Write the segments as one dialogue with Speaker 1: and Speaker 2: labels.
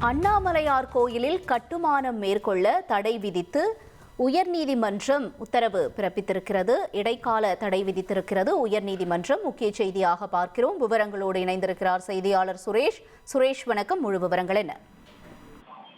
Speaker 1: அண்ணாமலையார் கோயிலில் கட்டுமானம் மேற்கொள்ள தடை விதித்து உயர்நீதிமன்றம் உத்தரவு பிறப்பித்திருக்கிறது. இடைக்கால தடை விதித்திருக்கிறது. உயர்நீதிமன்றம் முக்கிய செய்தியாக பார்க்கிறோம். விவரங்களோடு இணைந்திருக்கிறார் செய்தியாளர் சுரேஷ். சுரேஷ் வணக்கம். முழு விவரங்கள் என்ன?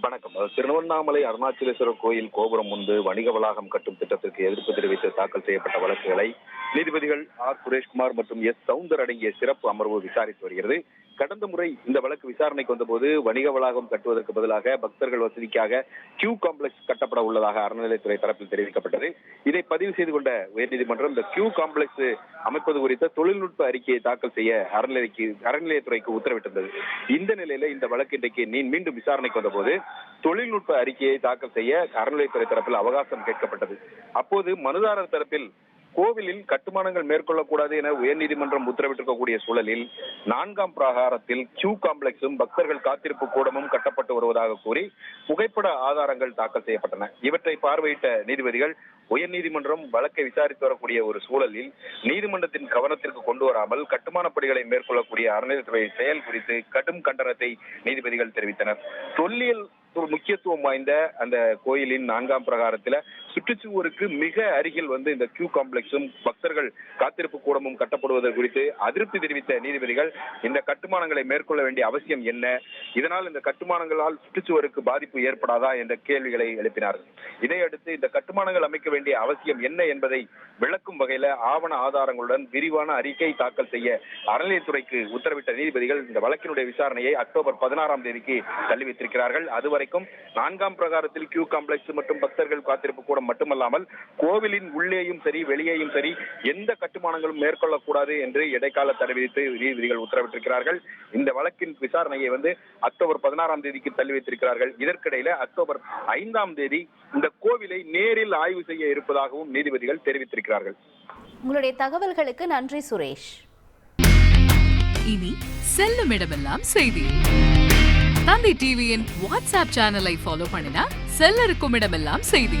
Speaker 2: வணக்கம். திருவண்ணாமலை அருணாச்சலேஸ்வரர் கோயில் கோபுரம் முன்பு வணிக வளாகம் கட்டும் திட்டத்திற்கு எதிர்ப்பு தெரிவித்து தாக்கல் செய்யப்பட்ட வழக்குகளை நீதிபதிகள் ஆர். சுரேஷ்குமார் மற்றும் எஸ். சவுந்தர் அடங்கிய சிறப்பு அமர்வு விசாரித்து வருகிறது. கடந்த முறை இந்த வழக்கு விசாரணைக்கு வந்தபோது வணிக வளாகம் கட்டுவதற்கு பதிலாக பக்தர்கள் வசதிக்காக கியூ காம்ப்ளெக்ஸ் கட்டப்பட உள்ளதாக அறநிலையத்துறை தரப்பில் தெரிவிக்கப்பட்டது. இதை பதிவு செய்து கொண்ட உயர்நீதிமன்றம் இந்த கியூ காம்ப்ளெக்ஸ் அமைப்பது குறித்த தொழில்நுட்ப அறிக்கையை தாக்கல் செய்ய அறநிலைக்கு அறநிலையத்துறைக்கு உத்தரவிட்டிருந்தது. இந்த நிலையில இந்த வழக்கு இன்றைக்கு நீ மீண்டும் விசாரணைக்கு வந்தபோது தொழில்நுட்ப அறிக்கையை தாக்கல் செய்ய அறநிலையத்துறை தரப்பில் அவகாசம் கேட்கப்பட்டது. அப்போது மனுதாரர் தரப்பில் கோவிலில் கட்டுமானங்கள் மேற்கொள்ளக்கூடாது என உயர்நீதிமன்றம் உத்தரவிட்டிருக்கக்கூடிய சூழலில் நான்காம் பிரகாரத்தில் கியூ காம்ப்ளெக்ஸும் பக்தர்கள் காத்திருப்பு கூடமும் கட்டப்பட்டு வருவதாக கூறி புகைப்பட ஆதாரங்கள் தாக்கல் செய்யப்பட்டன. இவற்றை பார்வையிட்ட நீதிபதிகள் உயர்நீதிமன்றம் வழக்கை விசாரித்து வரக்கூடிய ஒரு சூழலில் நீதிமன்றத்தின் கவனத்திற்கு கொண்டு வராமல் கட்டுமான பணிகளை மேற்கொள்ளக்கூடிய அறநிலையத்துறை செயல் குறித்து கடும் கண்டனத்தை நீதிபதிகள் தெரிவித்தனர். தொல்லியல் ஒரு முக்கியத்துவம் வாய்ந்த அந்த கோயிலின் நான்காம் பிரகாரத்தில் சுற்றுச்சுவருக்கு மிக அருகில் வந்து இந்த கியூ காம்ப்ளெக்ஸும் பக்தர்கள் காத்திருப்பு கூடமும் கட்டப்படுவது குறித்து அதிருப்தி தெரிவித்த நீதிபதிகள் இந்த கட்டுமானங்களை மேற்கொள்ள வேண்டிய அவசியம் என்ன? இதனால் இந்த கட்டுமானங்களால் சுற்றுச்சுவருக்கு பாதிப்பு ஏற்படாதா என்ற கேள்விகளை எழுப்பினார்கள் இதையடுத்து இந்த கட்டுமானங்கள் அமைக்க வேண்டிய அவசியம் என்ன என்பதை விளக்கும் வகையில ஆவண ஆதாரங்களுடன் விரிவான அறிக்கை தாக்கல் செய்ய அறநிலையத்துறைக்கு உத்தரவிட்ட நீதிபதிகள் இந்த வழக்கினுடைய விசாரணையை அக்டோபர் பதினாறாம் தேதிக்கு தள்ளி வைத்திருக்கிறார்கள். அதுவரைக்கும் நான்காம் பிரகாரத்தில் கியூ காம்ப்ளெக்ஸ் மற்றும் பக்தர்கள் காத்திருப்பு கூடம் மட்டுமல்லாமல் கோவிலின் உள்ளேயும் சரி வெளியேயும் சரி எந்த கட்டுமானங்களும் மேற்கொள்ளக்கூடாது என்று இடைக்கால தடை விதித்து நீதிபதிகள் உத்தரவிட்டிருக்கிறார்கள். இந்த வழக்கின் விசாரணையை வந்து அக்டோபர் பதினாறாம் தேதிக்கு தள்ளி வைத்திருக்கிறார்கள். இதற்கிடையில அக்டோபர் ஐந்தாம் தேதி இந்த கோவிலை நேரில் ஆய்வு செய்ய இருப்பதாகவும் நீதிபதிகள் தெரிவித்திருக்கிறார்கள்.
Speaker 1: உங்களுடைய தகவல்களுக்கு நன்றி சுரேஷ்.
Speaker 3: இனி செல்லும் இடமெல்லாம் செய்தி. தந்தை டிவியின் வாட்ஸ்அப் சேனலை ஃபாலோ பண்ணினா செல்ல இருக்கும் இடமெல்லாம் செய்தி.